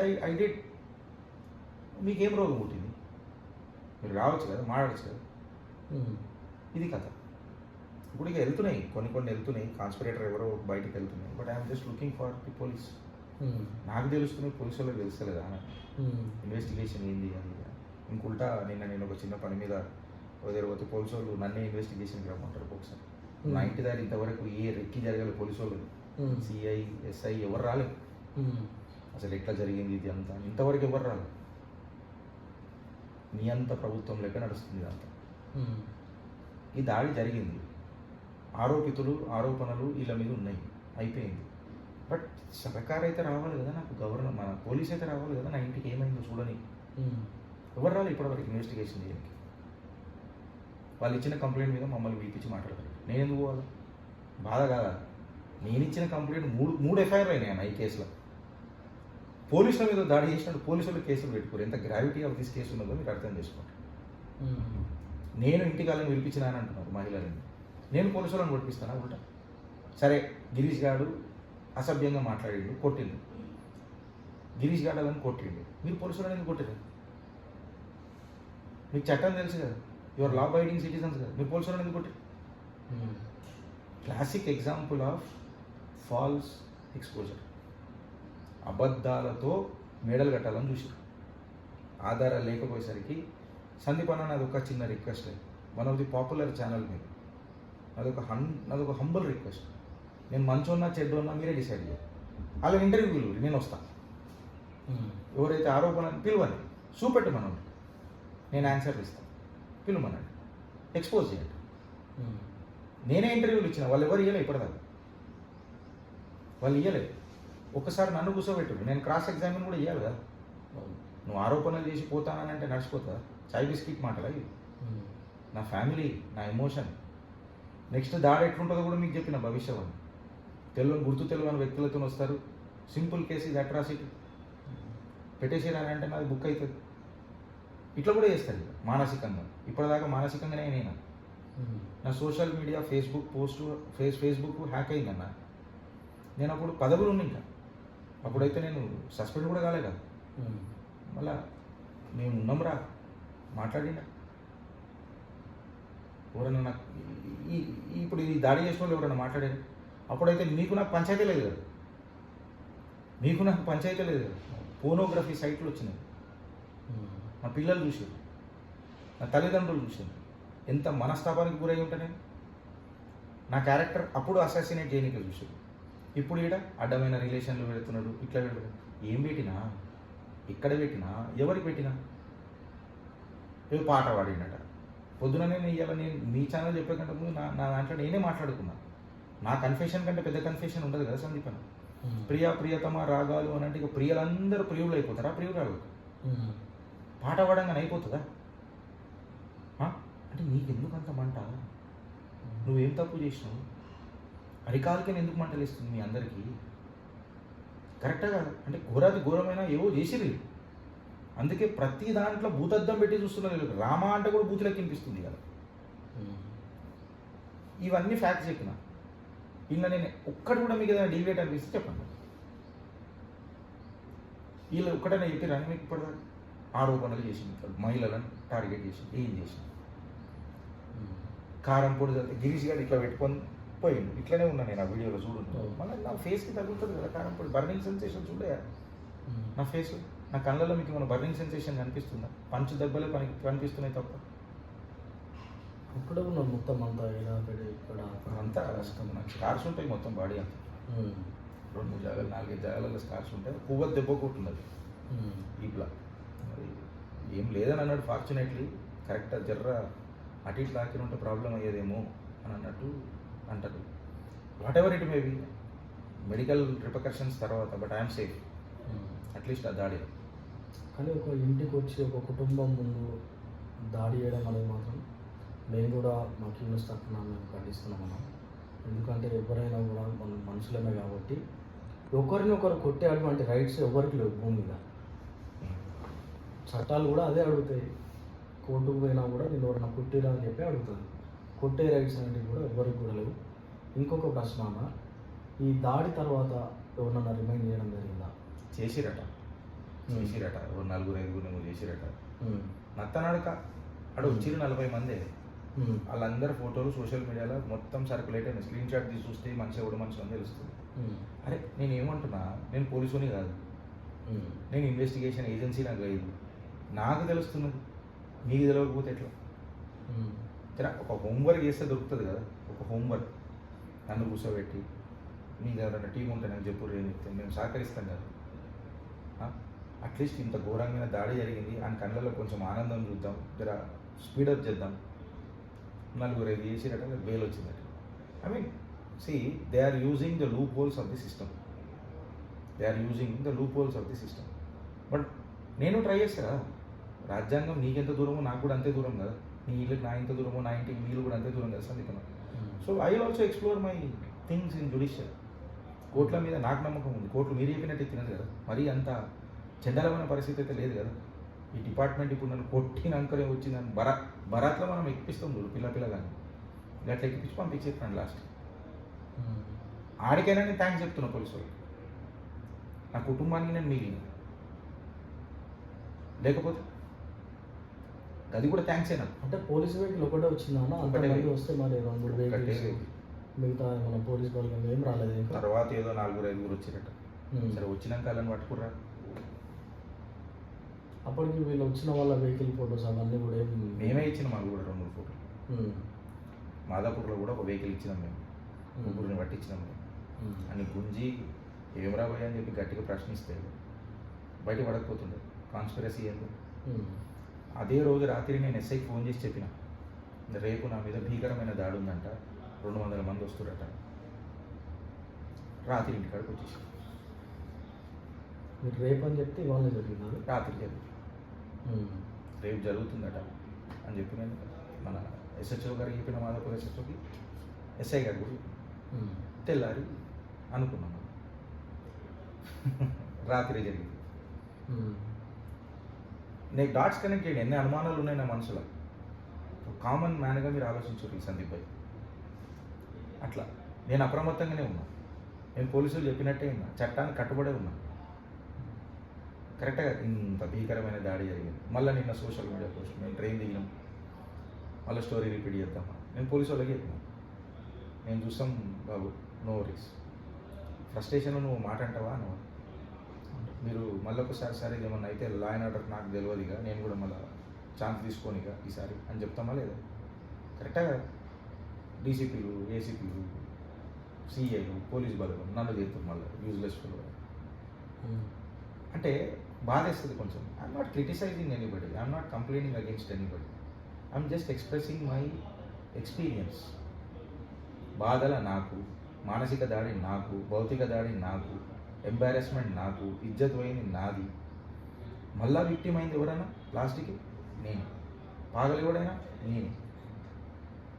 I I did మీకేం రోగం పుట్టింది మీరు రావచ్చు కదా మాట్లాడచ్చు కదా. ఇది కథ ఇప్పుడు ఇక వెళ్తున్నాయి కొన్ని కొన్ని వెళ్తున్నాయి కాన్స్పిరేటర్ ఎవరో బయటికి వెళ్తున్నాయి but I'm just looking for the police. నాకు తెలుస్తున్నాయి పోలీసు వాళ్ళకి తెలుస్తలేదా ఉమ్. ఇన్వెస్టిగేషన్ ఏంది అని ఇంకుల్టా నిన్న నేను ఒక చిన్న పని మీద వదిలిపోతే పోలీసు వాళ్ళు నన్నే ఇన్వెస్టిగేషన్కి రమ్మంటారు ఒకసారి. నా ఇంటి దగ్గర ఇంతవరకు ఏ రెక్కి జరగాలి పోలీసు వాళ్ళు. సిఐ ఎస్ఐ ఎవరు రాలేదు. అసలు ఎట్లా జరిగింది ఇది అంతా? ఇంతవరకు ఎవరు రాలేదు నీ అంత ప్రభుత్వం లెక్క నడుస్తుంది ఉమ్. ఈ దాడి జరిగింది. ఆరోపితులు ఆరోపణలు వీళ్ళ మీద ఉన్నాయి. అయిపోయింది. బట్ సర్కార్ అయితే రావాలి కదా నాకు గవర్నర్ మన పోలీస్ అయితే రావాలి కదా నా ఇంటికి ఏమైందో చూడని. ఎవరు రాలి ఇప్పటివరకు ఇన్వెస్టిగేషన్ చేయడానికి. వాళ్ళు ఇచ్చిన కంప్లైంట్ మీద మమ్మల్ని పిలిపించి మాట్లాడతారు. నేను ఎందుకు పోవాలి? బాధ కాదా? నేను ఇచ్చిన కంప్లైంట్ మూడు మూడు ఎఫ్ఐఆర్ అయినాయి ఈ కేసులో పోలీసుల మీద దాడి చేసినట్టు పోలీసులు కేసులు పెట్టుకోరు. ఎంత గ్రావిటీ ఆఫ్ దిస్ కేసు ఉన్నదో మీరు అర్థం చేసుకోండి. నేను ఇంటికి వాళ్ళని పిలిపించినాను అంటున్నారు మహిళలని. నేను పోలీసు వాళ్ళని కొట్టిస్తానా ఉల్టా? సరే గిరీష్ గారు అసభ్యంగా మాట్లాడిండు కొట్టిండు. గిరీష్ గారు వాళ్ళని కొట్టిండు. మీరు పోలీసు వాళ్ళని ఎందుకు కొట్టారు మీకు చట్టం తెలుసు కదా. యువర్ లా బైడింగ్ సిటిజన్స్ కదా. మీరు పోలీసు వాళ్ళని ఎందుకు కొట్టారు. Classic example of false exposure అబద్ధాలతో మేడలు కట్టాలని చూసారు ఆధారాలు లేకపోయేసరికి సందీప్ అన్న నాది ఒక చిన్న request. One of the popular channel మీద. అదొక హన్ నాదొక హంబల్ రిక్వెస్ట్. నేను మంచోన్నా చెడ్డోన్నా మీరే డిసైడ్ చేయాలి అలా ఇంటర్వ్యూలు నేను వస్తాను. ఎవరైతే ఆరోపణ పిలువని చూపెట్టమనండి. నేను ఆన్సర్ ఇస్తాను పిలువమనండి. ఎక్స్పోజ్ చేయండి. నేనే ఇంటర్వ్యూలు ఇచ్చిన వాళ్ళు ఎవరు ఇవ్వలే ఇప్పటిదాకా. వాళ్ళు ఇవ్వలేదు ఒక్కసారి నన్ను కూర్చోబెట్టు నేను క్రాస్ ఎగ్జామిన్ కూడా ఇవ్వాలి కదా. నువ్వు ఆరోపణలు చేసి పోతానని అంటే నడిచిపోతుందా చాయ్ బిస్కెట్ మాటలా ఇవి. నా ఫ్యామిలీ నా ఎమోషన్ నెక్స్ట్ దాడి ఎట్లుంటుందో కూడా మీకు చెప్పిన భవిష్యవాణి తెలియని గుర్తు తెలియని వ్యక్తులతో వస్తారు. సింపుల్ కేసు ఇది అట్రాసిటీ పెట్టేసేయాలని అంటే నాది బుక్ అవుతుంది. ఇట్లా కూడా చేస్తారు మానసికంగా. ఇప్పటిదాకా మానసికంగానే నేను. నా social media Facebook post face Facebook hack అయిందన్న. నేను అప్పుడు పదవులు ఉన్నా ఇంకా అప్పుడైతే నేను సస్పెండ్ కూడా కాలే కదా. మళ్ళా మేము ఉన్నాం రా మాట్లాడినా ఎవరన్నా నాకు ఈ ఇప్పుడు ఈ దాడి చేసిన వాళ్ళు ఎవరన్నా మాట్లాడారు? అప్పుడైతే మీకు నాకు పంచాయతీ లేదు కదా. మీకు నాకు పంచాయతీ లేదు కదా. పోనోగ్రఫీ సైట్లు వచ్చినాయి. నా పిల్లలు చూసారు నా తల్లిదండ్రులు చూసారు ఎంత మనస్తాపానికి గురై ఉంటా నేను. నా క్యారెక్టర్ అప్పుడు అసాసినేట్ చేయనీకే చూసారు ఇప్పుడు ఈడ అడ్డమైన రిలేషన్లు పెడుతున్నాడు ఇట్లా పెడుతున్నాడు. ఏం పెట్టినా? ఎక్కడ పెట్టినా? ఎవరికి పెట్టినా? ఏదో పాట పాడినట పొద్దున నేను ఇవాళ నేను మీ ఛానల్ చెప్పే కంటే ముందు నా నా దాంట్లో నేనే మాట్లాడుకున్నా. నా కన్ఫెషన్ కంటే పెద్ద కన్ఫెషన్ ఉండదు కదా సందీప్ అన్న. ఉమ్. ప్రియ ప్రియతమ రాగాలు అని అంటే ఇక ప్రియులందరూ ప్రియులు అయిపోతారా? ప్రియురాలు. పాట పాడంగానే అయిపోతుందా? అంటే నీకెందుకు అంత మంట? నువ్వేం తప్పు చేసినావు? అరికాలకని ఎందుకు మంటలు ఇస్తుంది మీ అందరికీ? కరెక్టా కాదు? అంటే ఘోరాది ఘోరమైన ఏవో చేసిరు అందుకే ప్రతి దాంట్లో భూతద్దం పెట్టి చూస్తున్నారు. రామ అంటే కూడా బూతులకి వినిపిస్తుంది కదా. ఇవన్నీ ఫ్యాక్ట్స్ చెప్పిన. ఇలా నేను ఒక్కటి కూడా మీకు ఏదైనా డీవియేట్ అనిపిస్తే చెప్పండి. వీళ్ళు ఒక్కటైనా చెప్పారు మీకు ఇప్పటిదాకా ఆరోపణలు చేసింది మహిళలను టార్గెట్ చేసి ఏం చేసింది. కారం పొడి గిరీష్ గారు ఇట్లా పెట్టుకొని పోయిండు. ఇట్లనే ఉన్నా నేను ఆ వీడియోలో చూడు. మళ్ళీ నా ఫేస్కి తగులుతుంది కదా. కారం పొడి బర్నింగ్ సెన్సేషన్ చూడే. ఉమ్. నా ఫేస్ నా కళ్ళలో మీకు మన బర్నింగ్ సెన్సేషన్ కనిపిస్తుందా? పంచు దెబ్బలే పని కనిపిస్తున్నాయి తప్ప. అక్కడే ఉన్నాను మొత్తం అంతా ఇక్కడ. అంతా కష్టం. నాకు స్కార్స్ ఉంటాయి మొత్తం బాడీ అంతా. రెండు మూడు జాగాలు నాలుగైదు జాగాలలో స్కార్స్ ఉంటాయి. పువ్వు దెబ్బ కొట్టున్నది. ఈప్లా మరి ఏం లేదని అన్నాడు ఫార్చునేట్లీ కరెక్ట్ జర్ర అటు ఇటు తాకిన ఉంటే ప్రాబ్లం అయ్యేదేమో అని అన్నట్టు అంటారు whatever it maybe medical repercussions తర్వాత బట్ ఐఎమ్ సేఫ్. అట్లీస్ట్ ఆ దాడి. కానీ ఒక ఇంటికి వచ్చి ఒక కుటుంబం ముందు దాడి చేయడం అనేది మాత్రం మేము కూడా మా క్యూనిస్ తరఫున మేము ఖండిస్తున్నాం మనం ఎందుకంటే ఎవరైనా కూడా మనం మనుషులమే కాబట్టి ఒకరిని ఒకరు కొట్టే అటువంటి రైట్స్ ఎవరికి లేవు భూమి మీద. చట్టాలు కూడా అదే అడుగుతాయి. కోర్టుకు పోయినా కూడా నేను ఎవరైనా కొట్టిరా అని చెప్పి అడుగుతుంది కొట్టే రైట్స్ అనేవి కూడా ఎవరికి కూడా లేవు. ఇంకొక ప్రశ్న అన్న ఈ దాడి తర్వాత ఎవరన్నా రిమైండ్ చేయడం జరిగిందా? చేసిరట. Hmm. చేసిరట. ఓ నలుగురు ఐదుగురు నువ్వు చేసిరట. ఉమ్, నత్తనాడక? అక్కడ వచ్చిరు నలభై మంది. వాళ్ళందరి ఫోటోలు సోషల్ మీడియాలో మొత్తం సర్క్యులేట్ అయినాయి. స్క్రీన్ షాట్ తీసి చూస్తే మనిషి ఎవడు మనిషి అని తెలుస్తుంది. అరే నేను ఏమంటున్నా? నేను పోలీసుని కాదు. నేను ఇన్వెస్టిగేషన్ ఏజెన్సీ నాకు లేదు. నాకు తెలుస్తున్నది మీకు తెలియకపోతే ఎట్లా? జర ఒక హోంవర్క్ చేస్తే దొరుకుతుంది కదా ఒక హోంవర్క్ నన్ను కూర్చోబెట్టి మీకు ఎవరైనా టీం ఉంటే నాకు చెప్పు ఏం చెప్తే మేము సహకరిస్తాం కదా. అట్లీస్ట్ ఇంత ఘోరమైన దాడి జరిగింది ఆయన కళ్ళలో కొంచెం ఆనందం చూద్దాం జర స్పీడప్ చేద్దాం. నలుగురు ఐదు చేసిరట బెయిల్ వచ్చిందట. I mean see they are using the loopholes of the system they are using the loopholes of the system but నేను ట్రై చేస్తా రాజ్యాంగం నీకెంత దూరమో నాకు కూడా అంతే దూరం కదా. నీ ఇల్లుకి నా ఇంత దూరమో నా ఇంటికి వీళ్ళు కూడా అంతే దూరం కదా సందీపన ఉమ్. So I also explore my things in judicial కోర్టుల మీద నాకు నమ్మకం ఉంది. కోర్టులు మీరు చెప్పినట్టు తినదు కదా. మరీ అంత చండలమైన పరిస్థితి అయితే లేదు కదా. ఈ డిపార్ట్మెంట్ ఇప్పుడు నన్ను కొట్టినాకనే వచ్చిందని బరా బరాత్లో మనం ఎక్కిపిస్తాం చూడు పిల్ల పిల్లగాని. గట్ల ఎక్కిపించి పంపించేస్తాను లాస్ట్ ఉమ్. ఆడికైనా నేను థ్యాంక్స్ చెప్తున్నా పోలీసు నా కుటుంబానికి నేను మిగిలిన. లేకపోతే అది కూడా థ్యాంక్స్ అయినా అంటే పోలీస్ వెహికల్ ఒకటే వచ్చిందా ఒకటే. వస్తే మరి రెండు వెహికల్స్. మిగతా మన పోలీస్ బలగం ఏం రాలేదు తర్వాత ఏదో నాలుగురు ఐదుగురు వచ్చిరట ఉమ్. సరే వచ్చినాక వాళ్ళని పట్టుకుర్రా అప్పటికి వీళ్ళు వచ్చిన వాళ్ళ వెహికల్ ఫొటోస్ అవన్నీ కూడా మేమే ఇచ్చినాం మాకు కూడా రెండు మూడు ఫోటోలు. మాదాపూర్లో కూడా ఒక వెహికల్ ఇచ్చినాం మేము. ముగ్గురిని పట్టించినాం మేము. అని గుంజి ఏమరా అని చెప్పి గట్టిగా ప్రశ్నిస్తే బయట పడకపోతుండే కాన్స్పిరసీ ఏందో. అదే రోజు రాత్రి నేను ఎస్ఐకి ఫోన్ చేసి చెప్పిన. రేపు నా మీద భీకరమైన దాడి ఉందంట రెండు వందల మంది వస్తురట రాత్రి ఇంటికాడికి వచ్చేసి. మీరు రేపు అని చెప్తే ఇవాళ జరిగినారు రాత్రి జరిగింది. ఉమ్. రేపు జరుగుతుందట అని చెప్పి నేను మన ఎస్హెచ్ఓ గారికి చెప్పిన మాధవపూర్ ఎస్హెచ్ఓకి ఎస్ఐ గారు కూడా. తెల్లారి అనుకున్నాం. రాత్రి జరిగింది. నీకు నేను డాట్స్ కనెక్ట్ చేయండి ఎన్ని అనుమానాలు ఉన్నాయి నా మనసులో? కామన్ మ్యాన్గా మీరు ఆలోచించారు ఈ సందీప్ భాయ్ అట్లా. నేను అప్రమత్తంగానే ఉన్నా. నేను పోలీసులు చెప్పినట్టే ఉన్నా. చట్టానికి కట్టుబడే ఉన్నా. కరెక్ట్గా ఇంత భీకరమైన దాడి జరిగింది. మళ్ళీ నిన్న సోషల్ మీడియా పోస్ట్ మేము ట్రైన్ దిగినాం. మళ్ళీ స్టోరీ రిపీట్ చేద్దామా? నేను పోలీసు వాళ్ళకి చెప్పిన. నేను చూస్తాం బాబు నో వరీస్ ఫ్రస్ట్రేషన్లో నువ్వు మాట అంటావా అన్నవా మీరు మళ్ళీ ఒకసారి సరే ఏమన్నా అయితే లా అండ్ ఆర్డర్ నాకు తెలియదు ఇక నేను కూడా మళ్ళీ ఛాన్స్ తీసుకొని ఇక ఈసారి అని చెప్తామా లేదా? కరెక్టా డీసీపీలు ఏసీపీలు సిఐలు పోలీస్ బలగం నన్ను చేస్తారు మళ్ళీ యూజ్లెస్. అంటే బాధేస్తుంది కొంచెం. I'm not criticizing anybody I'm not complaining against anybody I'm just expressing my experience బాధల నాకు మానసిక దాడి నాకు భౌతిక దాడి నాకు ఎంబారెస్మెంట్ నాకు ఇజ్జత్ పోయింది నాది. మళ్ళా విక్టిమ్ అయింది ఎవరైనా? లాస్ట్కి నేను. పాగలు ఎవడైనా? నేను.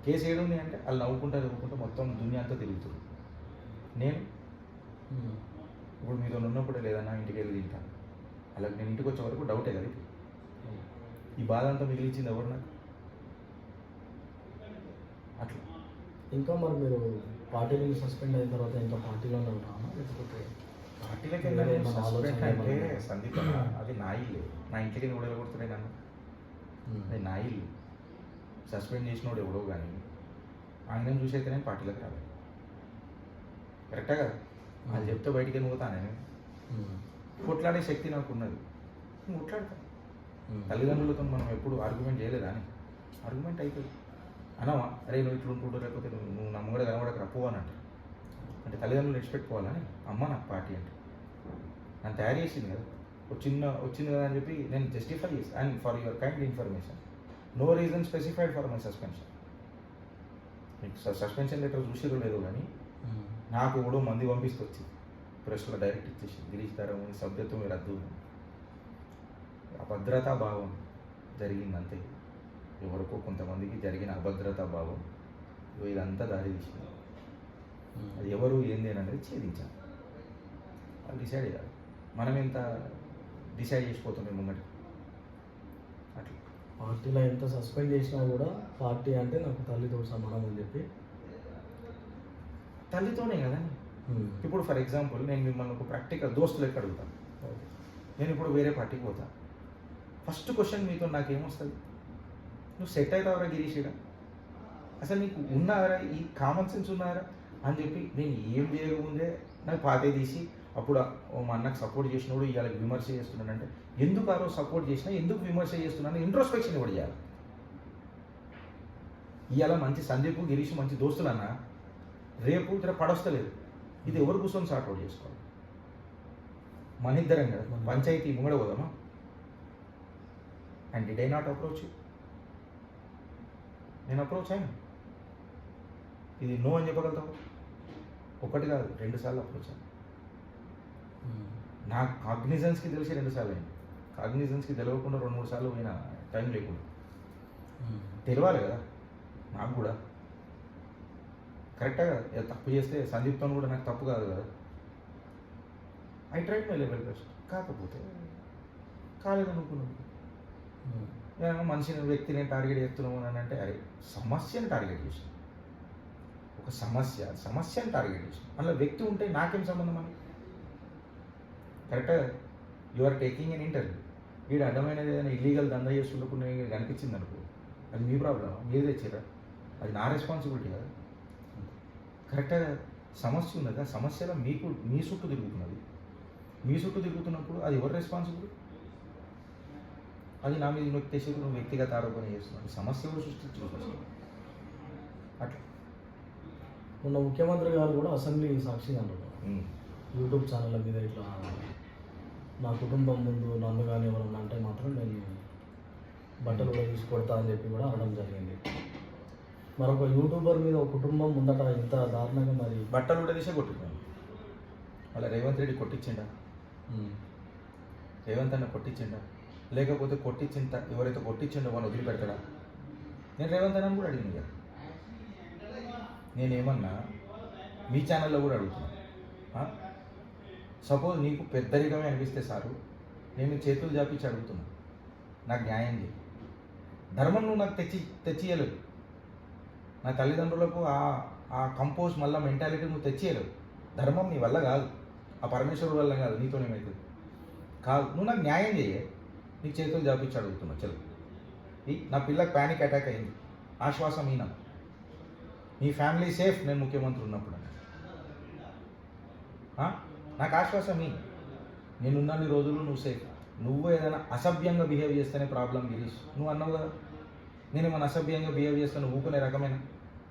కేసు ఏడుంది అంటే వాళ్ళు నవ్వుకుంటా నవ్వుకుంటా మొత్తం దునియా అంతా తిరుగుతుంది. నేను. ఇప్పుడు మీతో ఉన్నప్పుడే లేదన్నా ఇంటికి వెళ్ళి తింటాను అలాగే నేను ఇంటికి వచ్చే వరకు డౌటే కదా. ఈ బాధ అంతా మిగిలించింది ఎవరు నాకు? అట్లా. ఇంకా మరి మీరు పార్టీ నుంచి సస్పెండ్ అయిన తర్వాత ఇంకా పార్టీలోనే ఉంటారా లేకపోతే పార్టీలకి అంటే? సందీప్ అది నా ఇల్లు. నా ఇంటికి కూడా కొడుతున్నాయి నన్ను. అది నా ఇల్లు. సస్పెండ్ చేసినోడు ఎవడో కానీ ఆయన చూసి అయితే నేను పార్టీలకు రాలేదు కరెక్టా కదా? అది చెప్తే బయటికి పోతాను? నేను. కొట్లాడే శక్తి నాకు ఉన్నది. నేను కొట్లాడతాను ఉమ్. తల్లిదండ్రులతో మనం ఎప్పుడు ఆర్గ్యుమెంట్ చేయలేదా అని? ఆర్గ్యుమెంట్ అవుతుంది అనవా అరే నువ్వు ఇట్లా ఉంటుంటూ లేకపోతే నువ్వు నమ్మగడ కనబడక రప్పు అని అంటారు అంటే తల్లిదండ్రులు ఇచ్చిపెట్టుకోవాలని అమ్మ నాకు పార్టీ అంటే. నన్ను తయారు చేసింది కదా. ఒక చిన్న వచ్చింది కదా అని చెప్పి నేను జస్టిఫై చేసి and for your kind information. No reason specified for my suspension. మీకు సస్పెన్షన్ లెటర్ చూసిరో లేదో కానీ. నాకు ఎవడో మంది పంపిస్తొచ్చి ప్రెస్లో డైరెక్ట్ ఇచ్చేసి గిరీష్ ధరం సభ్యత్వం రద్దు అభద్రతా భావం జరిగింది అంతే ఎవరికో కొంతమందికి జరిగిన అభద్రతా భావం ఇదంతా దారి తీసింది. అది ఎవరు ఏంది అని అనేది ఛేదించాలి. వాళ్ళు డిసైడ్ చేయాలి. మనం ఎంత డిసైడ్ చేసిపోతాం ముంగటి అట్లా. పార్టీలో ఎంత సస్పెండ్ చేసినా కూడా పార్టీ అంటే నాకు తల్లితో సమానం అని చెప్పి. తల్లితోనే కదా. ఇప్పుడు ఫర్ ఎగ్జాంపుల్ నేను మిమ్మల్ని ఒక ప్రాక్టికల్ దోస్తులు ఎక్కడ అడుగుతాను. నేను ఇప్పుడు వేరే పార్టీకి పోతా. ఫస్ట్ క్వశ్చన్ మీతో నాకేమొస్తుంది? నువ్వు సెట్ అవుతావరా గిరీషిగా అసలు నీకు ఉన్నారా? ఈ కామన్ సెన్స్ ఉన్నారా? అని చెప్పి నేను ఏం చేయకముందే నాకు పాతే తీసి అప్పుడు మా అన్నకు సపోర్ట్ చేసినప్పుడు ఇవాళ విమర్శ చేస్తున్నానంటే ఎందుకు ఆ రోజు సపోర్ట్ చేసినా ఎందుకు విమర్శ చేస్తున్నాను ఇంట్రోస్పెక్షన్ ఇవ్వడు చేయాలి ఇవాళ మంచి సందీప్ గిరీష్ మంచి దోస్తులు అన్న రేపు ఇక్కడ పడొస్తలేదు. ఇది ఎవరు కూర్చొని అవుట్ చేసుకోవాలి? మన ఇద్దరం కదా. పంచాయతీ ముంగడ పోదామా? And did I not approach నేను అప్రోచ్ అయినా ఇది నో అని చెప్పగలుగుతావు? ఒకటి కాదు రెండు సార్లు అప్రోచ్ అయినా నా కాగ్నిజెన్స్కి తెలిసి రెండు సార్లు అయింది. కాగ్నిజెన్స్కి తెలియకుండా రెండు మూడు సార్లు పోయినా టైం లేకుండా. తెలియాలి కదా నాకు కూడా. కరెక్టే కదా తప్పు చేస్తే సందీప్తో కూడా నాకు తప్పు కాదు కదా. I tried my level best. కాకపోతే కాలేదు అనుకున్నాను. నేను మనిషిని వ్యక్తిని టార్గెట్ చేస్తున్నాము అని అంటే అరే సమస్యను టార్గెట్ చేసాను ఒక సమస్య సమస్యను టార్గెట్ చేసాను అందులో వ్యక్తి ఉంటే నాకేం సంబంధం అని? Correct? You are taking an interview వీడు అడ్డమైనది ఏదైనా ఇల్లీగల్ దందా చేస్తున్నప్పుడు నేను కనిపించింది అనుకో అది మీ ప్రాబ్లం మీరు తెచ్చారా అది నా రెస్పాన్సిబిలిటీ కదా? కరెక్ట్గా సమస్య ఉంది కదా సమస్యలో మీకు మీ చుట్టూ తిరుగుతున్నది. మీ చుట్టూ తిరుగుతున్నప్పుడు అది ఎవరు రెస్పాన్సిబుల్ అది నా మీద నొక్కి తెచ్చి నువ్వు వ్యక్తిగత ఆరోపణ చేస్తున్నావు. సమస్య కూడా సృష్టించు అట్లా. మొన్న ముఖ్యమంత్రి గారు కూడా అసెంబ్లీ సాక్షిగా అన్నారు. యూట్యూబ్ ఛానళ్ళ మీద ఇట్లా నా కుటుంబం ముందు నన్ను కానీ ఎవరన్నా అంటే మాత్రం నేను బట్టలు కూడా తీసి కొడతా అని చెప్పి కూడా అనడం జరిగింది. మరొక యూట్యూబర్ మీద ఒక కుటుంబం ముందట ఇంత దారుణంగా మరి బట్టలు కూడా తీసే కొట్టుకున్నాను అలా రేవంత్ రెడ్డి కొట్టించిండా? రేవంత్ అన్న కొట్టించిండా? లేకపోతే కొట్టించిన త- ఎవరైతే కొట్టించిండో వాళ్ళు వదిలిపెడతాడా? నేను రేవంత్ అన్న కూడా అడిగింది కదా నేనేమన్నా మీ ఛానల్లో కూడా అడుగుతున్నా. సపోజ్ నీకు పెద్దరికమే అనిపిస్తే సారు నేను చేతులు జాపించి అడుగుతున్నా. నాకు న్యాయం చేయి. ధర్మం నువ్వు నాకు తెచ్చి తెచ్చియలేవు నా తల్లిదండ్రులకు ఆ ఆ కంపోజ్ మళ్ళీ మెంటాలిటీ నువ్వు తెచ్చియలేవు ధర్మం నీ వల్ల కాదు. ఆ పరమేశ్వరుడు వల్ల కాదు నీతోనేమవుతుంది కాదు నువ్వు నాకు న్యాయం చేయ నీకు చేతులు జాపించి అడుగుతున్నా చలు ఈ నా పిల్లకి ప్యానిక్ అటాక్ అయింది. ఆశ్వాసం ఈయన నీ ఫ్యామిలీ సేఫ్ నేను ముఖ్యమంత్రి ఉన్నప్పుడు. నాకు ఆశ్వాసం ఈ నేనున్నన్ని రోజులు నువ్వు సేఫ్ నువ్వు ఏదైనా అసభ్యంగా బిహేవ్ చేస్తేనే ప్రాబ్లం గిరీష్. నువ్వు అన్నావు కదా. నేను ఏమైనా అసభ్యంగా బిహేవ్ చేస్తాను ఊపుకునే రకమైన?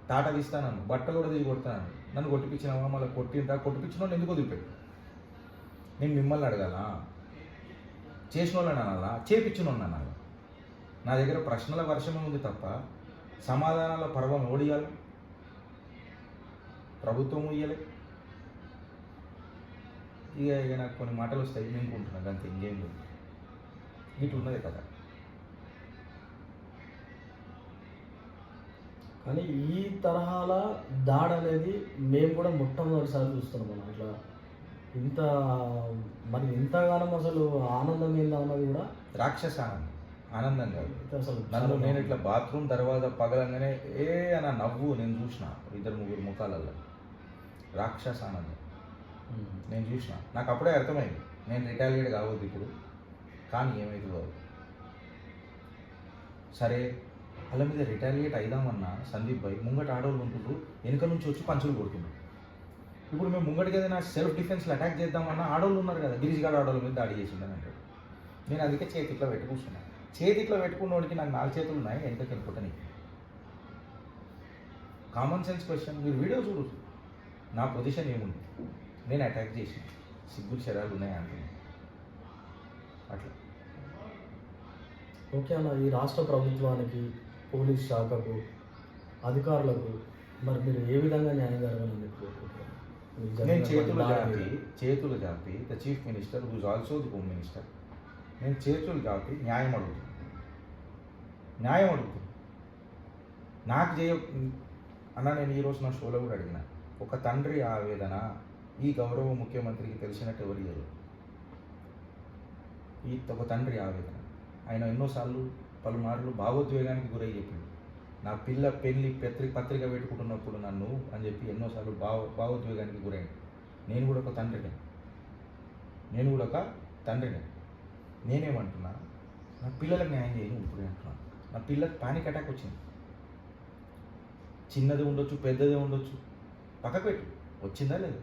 తాట తీస్తాను బట్టలు కూడా తీసి కొడతాను నన్ను. కొట్టిపించినావా? మళ్ళీ కొట్టింటా కొట్టిపించిన ఎందుకు వదిలిపెట్టు? నేను మిమ్మల్ని అడగాల? చేసిన వాళ్ళని అనాలా? చేపించిన అనాలా? నా దగ్గర ప్రశ్నల వర్షమే ఉంది తప్ప సమాధానాల పర్వం ఓడియాలి ప్రభుత్వం ఇయ్యలే ఇక ఇక నాకు కొన్ని మాటలు వస్తాయి వినుకుంటున్నాను అంతే ఇంకేం లేదు. ఇటు ఉన్నదే కదా. కానీ ఈ తరహాల దాడి అనేది మేము కూడా మొట్టమొదటిసారి చూస్తున్నాం మనం ఇట్లా ఇంత మరి ఇంతగానం అసలు ఆనందం ఏందా అన్నది కూడా రాక్షస ఆనందం ఆనందం కాదు. అయితే అసలు నన్ను నేను ఇట్లా బాత్రూమ్ దర్వాజా పగలంగానే ఏ అన్న నవ్వు నేను చూసిన ఇద్దరు ముగ్గురు ముఖాలలో. రాక్షస ఆనందం. నేను చూసిన. నాకు అప్పుడే అర్థమైంది. నేను రిటాలియేట్ కావద్దు ఇప్పుడు. కానీ ఏమైంది కాదు సరే వాళ్ళ మీద రిటాలియేట్ అయిదామన్నా సందీప్ భాయ్ ముంగట ఆడవాళ్ళు ఉంటుండ్రు వెనుక నుంచి వచ్చి పంచులు కొడుతుండ్రు ఇప్పుడు మేము ముంగటికి ఏదైనా సెల్ఫ్ డిఫెన్స్లో అటాక్ చేద్దామన్నా ఆడవాళ్ళు ఉన్నారు కదా గిరీష్ గారు ఆడవాళ్ళ మీద దాడి చేసిండని అంటాడు. నేను అందుకే చేతి ఇట్లా పెట్టి కూర్చున్నా. చేతి ఇట్లా పెట్టుకున్నోడికి నాకు నాలుగు చేతులు ఉన్నాయి వెనకకి వెళ్ళిపోతాను కామన్ సెన్స్ క్వశ్చన్ మీరు వీడియో చూడు. నా పొజిషన్ ఏముంది? నేను అటాక్ చేసిన. సిగ్గులు శరాలు ఉన్నాయి అంటున్నాను అట్లా. ఓకే అన్న ఈ రాష్ట్ర ప్రభుత్వానికి పోలీస్ శాఖకు అధికారులకు మరి మీరు ఏ విధంగా న్యాయం జరగాలని నేను చేతులు జాపి. చేతులు జాపి the chief minister whose also the home minister నేను చేతులు జాపి న్యాయం అడుగుతున్నాను న్యాయం అడుగుతుంది. నాకు చేయ అన్న నేను ఈరోజు నా షోలో కూడా అడిగిన ఒక తండ్రి ఆవేదన ఈ గౌరవ ముఖ్యమంత్రికి తెలిసినట్టు ఎవరు లేరు ఈ ఒక తండ్రి ఆవేదన. ఆయన ఎన్నోసార్లు పలుమార్లు భావోద్వేగానికి గురై చెప్పిండు. నా పిల్ల పెళ్ళి పత్రిక పత్రిక పెట్టుకుంటున్నప్పుడు నన్ను అని చెప్పి ఎన్నోసార్లు భావ భావోద్వేగానికి గురైంది నేను కూడా ఒక తండ్రిని. నేను కూడా ఒక తండ్రిని. నేనేమంటున్నా? నా పిల్లలకు న్యాయం చేయను ఇప్పుడు అంటున్నాను నా పిల్లకి పానిక్ అటాక్ వచ్చింది. చిన్నది ఉండొచ్చు పెద్దది ఉండొచ్చు. పక్కకు పెట్టు. వచ్చిందా లేదు?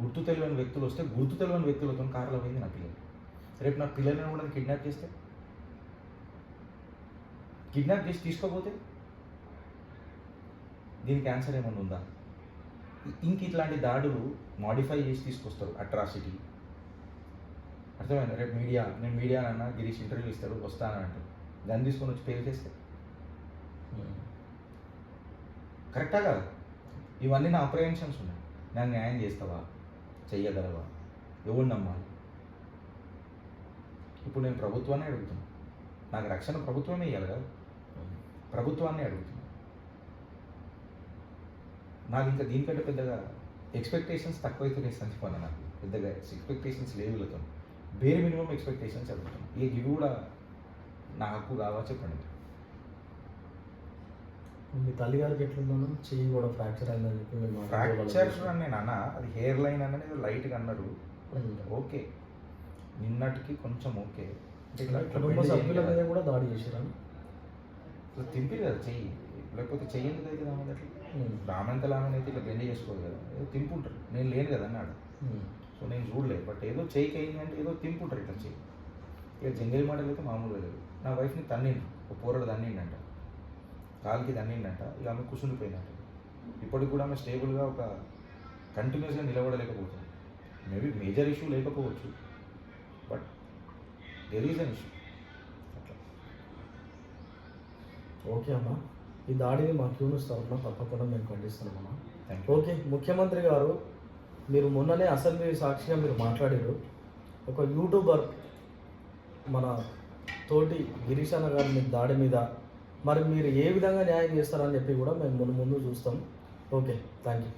గుర్తు తెలియని వ్యక్తులు వస్తే గుర్తు తెలియని వ్యక్తులతో కారులో పోయింది నా పిల్లలు. రేపు నా పిల్లలను కూడా కిడ్నాప్ చేస్తే? కిడ్నాప్ చేసి తీసుకోపోతే దీనికి ఆన్సర్ ఏమైనా ఉందా? ఇంక ఇట్లాంటి దాడులు మాడిఫై చేసి తీసుకొస్తారు అట్రాసిటీ అర్థమైంది? రేపు మీడియా నేను మీడియా అన్న గిరీష్ ఇంటర్వ్యూ ఇస్తాడు వస్తానంటారు గన్ దాన్ని తీసుకొని వచ్చి పేరు చేస్తే. కరెక్టా కాదు? ఇవన్నీ నా అప్రహెన్షన్స్ ఉన్నాయి. నన్ను న్యాయం చేస్తావా? చెయ్యగలవా? ఎవరు నమ్మాలి? ఇప్పుడు నేను ప్రభుత్వాన్ని అడుగుతున్నా. నాకు రక్షణ ప్రభుత్వమే ఇవ్వాలి కదా. ప్రభుత్వాన్ని అడుగుతున్నా. నాకు ఇంకా దీనికంటే పెద్దగా ఎక్స్పెక్టేషన్స్ తక్కువైతున్నాయి సంచిపోయినా నాకు? పెద్దగా ఎక్స్పెక్టేషన్స్ లేవులతో బేర్ మినిమం ఎక్స్పెక్టేషన్స్ అడుగుతున్నాను ఇక ఇవి కూడా నా హక్కు కావా చెప్పండి. మీ తల్లిగారికి ఎట్లుందన్నా చెయ్యి కూడా ఫ్రాక్చర్ అయిందని చెప్పి ఫ్రాక్చర్ అని నేను అన్నా అది హెయిర్ లైన్ అనేది లైట్గా అన్నారు. ఓకే నిన్నటికి కొంచెం ఓకే కుటుంబ సభ్యుల మీద. కూడా దాడి చేసిరా ఇట్లా తింపిరు కదా చెయ్యి. లేకపోతే చెయ్యి ఎందుకు అయితే రామది అట్లా? రామంత లామని అయితే ఇట్లా బెండ్ చేసుకోదు కదా. ఏదో తింపుంటారు. నేను లేను కదా అన్నాడు. సో నేను చూడలేదు బట్ ఏదో చెయ్యికి అయింది అంటే ఏదో తింపుంటారు ఇట్లా చెయ్యి. ఇక జంగలి మాటలు అయితే మామూలుగా లేదు నా వైఫ్ని తన్నిండు ఒక పోరడు తన్నిండంట. కాలుకి తన్నిండంట ఇక ఆమె కుసుండిపోయిందంట. ఇప్పటికి కూడా ఆమె స్టేబుల్గా ఒక కంటిన్యూస్గా నిలబడలేకపోతుంది. మేబీ మేజర్ ఇష్యూ లేకపోవచ్చు but there is an issue. అట్లా. ఓకే అమ్మా ఈ దాడిని మా క్యూనిస్ తరఫున తప్పకుండా మేము ఖండిస్తున్నాం అమ్మా. థ్యాంక్ యూ ఓకే ముఖ్యమంత్రి గారు మీరు మొన్ననే అసెంబ్లీ సాక్షిగా మీరు మాట్లాడారు. ఒక యూట్యూబర్ మన తోటి గిరీష్ గారి మీద దాడి మీద మరి మీరు ఏ విధంగా న్యాయం చేస్తారని చెప్పి కూడా మేము ముందు ముందు చూస్తాం. Okay thank you